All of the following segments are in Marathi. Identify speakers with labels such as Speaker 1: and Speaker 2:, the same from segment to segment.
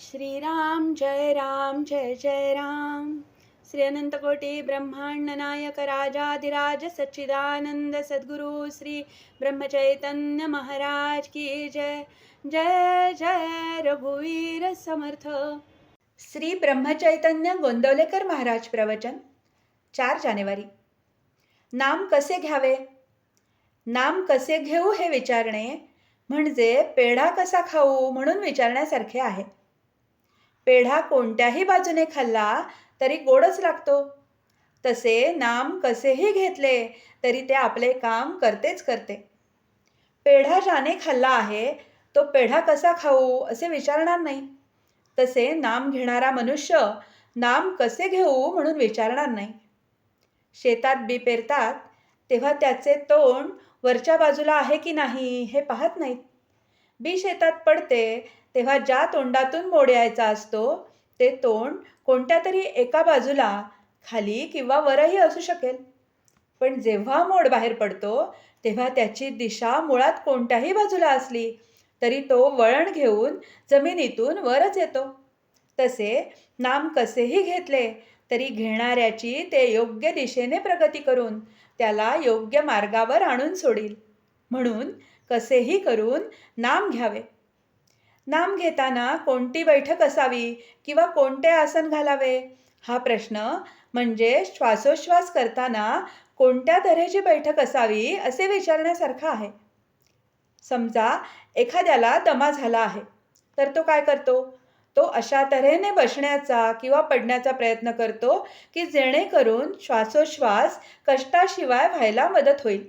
Speaker 1: श्रीराम जय राम जय जय राम। श्री अनंतकोटी ब्रह्मांड नायक राजाधिराज सच्चिदानंद सद्गुरु श्री ब्रह्मचैतन्य महाराज की जय। जय जय रघुवीर समर्थ। श्री ब्रह्मचैतन्य गोंदवलेकर महाराज प्रवचन चार जानेवारी। नाम कसे घ्यावे? नाम कसे घेऊ हे विचारणे म्हणजे पेढा कसा खाऊ म्हणून विचारण्यासारखे आहे. पेढा कोणत्याही बाजूने खाल्ला तरी गोडच लागतो. तसे नाम कसेही घेतले तरी ते आपले काम करतेच करते. पेढा ज्याने खाल्ला आहे तो पेढा कसा खाऊ असे विचारणार नाही. तसे नाम घेणारा मनुष्य नाम कसे घेऊ म्हणून विचारणार नाही. शेतात बी पेरतात तेव्हा त्याचे तोंड वरच्या बाजूला आहे की नाही हे पाहत नाहीत. बी शेतात पडते तेव्हा ज्या तोंडातून मोड यायचा असतो ते तोंड कोणत्या तरी एका बाजूला खाली किंवा वरही असू शकेल. पण जेव्हा मोड बाहेर पडतो तेव्हा त्याची दिशा मुळात कोणत्याही बाजूला असली तरी तो वळण घेऊन जमिनीतून वरच येतो. तसे नाम कसेही घेतले तरी घेणाऱ्याची ते योग्य दिशेने प्रगती करून त्याला योग्य मार्गावर आणून सोडील. म्हणून कसेही करून नाम घ्यावे. नाम घेताना कोणती बैठक असावी किंवा कोणते आसन घालावे? हा प्रश्न म्हणजे श्वासोश्वास करताना कोणत्या तऱ्हेची बैठक असावी असे विचारण्यासारखा आहे. समजा एखाद्याला दमा झाला आहे तर तो काय करतो? तो अशा तऱ्हेने बसण्याचा किंवा पडण्याचा प्रयत्न करतो की जेणेकरून श्वासोश्वास कष्टाशिवाय व्हायला मदत होईल.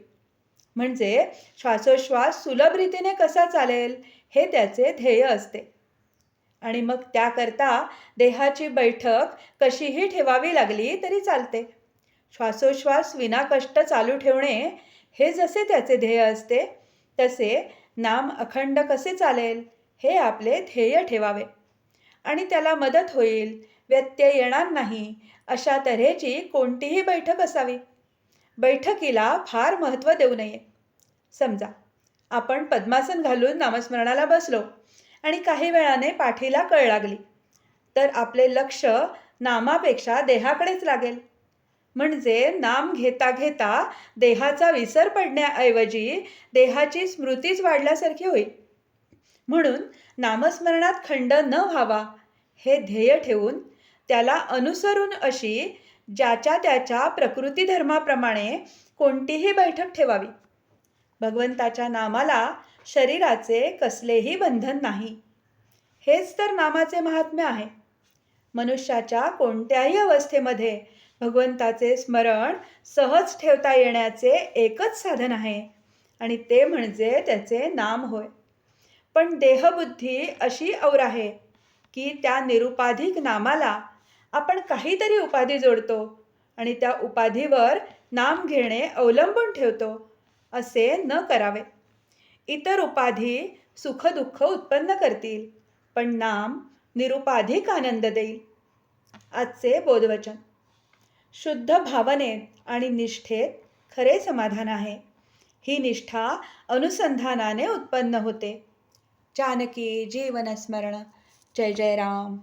Speaker 1: म्हणजे श्वासोश्वास सुलभ रीतीने कसा चालेल? हे त्याचे ध्येय असते. आणि मग त्याकरता देहाची बैठक कशीही ठेवावी लागली तरी चालते. श्वासोश्वास विनाकष्ट चालू ठेवणे हे जसे त्याचे ध्येय असते तसे नाम अखंड कसे चालेल हे आपले ध्येय ठेवावे. आणि त्याला मदत होईल व्यत्यय येणार नाही अशा तऱ्हेची कोणतीही बैठक असावी. बैठकीला फार महत्त्व देऊ नये. समजा आपण पद्मासन घालून नामस्मरणाला बसलो आणि काही वेळाने पाठीला कळ लागली. तर आपले लक्ष नामापेक्षा देहाकडेच लागेल. म्हणजे नाम घेता घेता देहाचा विसर पडण्याऐवजी देहाची स्मृतीच वाढल्यासारखी होईल. म्हणून नामस्मरणात खंड न व्हावा हे ध्येय ठेवून त्याला अनुसरून अशी ज्याच्या त्याच्या प्रकृती धर्माप्रमाणे कोणतीही बैठक ठेवावी. भगवंताच्या नामाला शरीराचे कसलेही बंधन नाही. हेच तर नामाचे महात्म्य आहे. मनुष्याच्या कोणत्याही अवस्थेमध्ये भगवंताचे स्मरण सहज ठेवता येण्याचे एकच साधन आहे आणि ते म्हणजे त्याचे नाम होय. पण देहबुद्धी अशी और आहे की त्या निरुपाधिक नामाला आपण काहीतरी उपाधी जोडतो आणि त्या उपाधीवर नाम घेणे अवलंबून ठेवतो असे न करावे. इतर उपाधी सुखदुःख उत्पन्न करतील पण नाम निरुपाधिक आनंद देईल आजचे बोधवचन. शुद्ध भावनेत आणि निष्ठेत खरे समाधान आहे. ही निष्ठा अनुसंधानाने उत्पन्न होते. जानकी जीवनस्मरण जय जय राम.